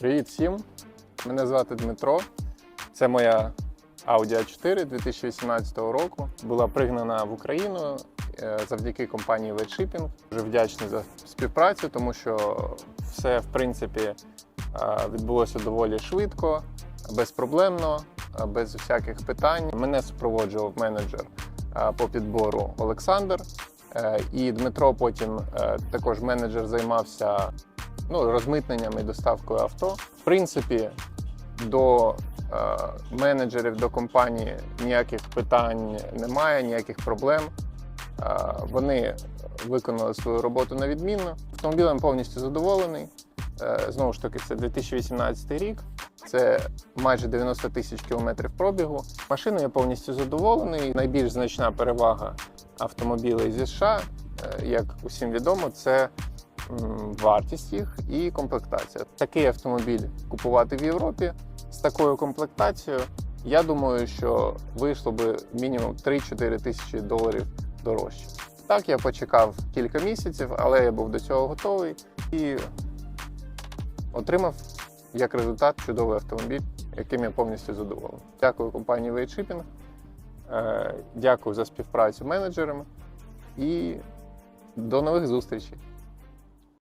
Привіт всім! Мене звати Дмитро. Це моя Audi A4 2018 року. Була пригнана в Україну е, завдяки компанії WebShipping. Дуже вдячний за співпрацю, тому що все в принципі е, відбулося доволі швидко, безпроблемно, е, без всяких питань. Мене супроводжував менеджер по підбору Олександр. І Дмитро потім також менеджер займався ну, розмитненням і доставкою авто. В принципі, до е, менеджерів, до компанії ніяких питань немає, ніяких проблем. Е, вони виконали свою роботу на відмінно. Автомобілем повністю задоволений. Е, знову ж таки, це 2018 рік. Це майже 90 тисяч кілометрів пробігу. Машиною повністю задоволений. Найбільш значна перевага автомобілів зі США, е, як усім відомо, це вартість їх і комплектація. Такий автомобіль купувати в Європі з такою комплектацією. Я думаю, що вийшло би мінімум 3-4 тисячі доларів дорожче. Так, я почекав кілька місяців, але я був до цього готовий і отримав як результат чудовий автомобіль, яким я повністю задоволений. Дякую компанії WadeShipping, е, дякую за співпрацю менеджерами і до нових зустрічей.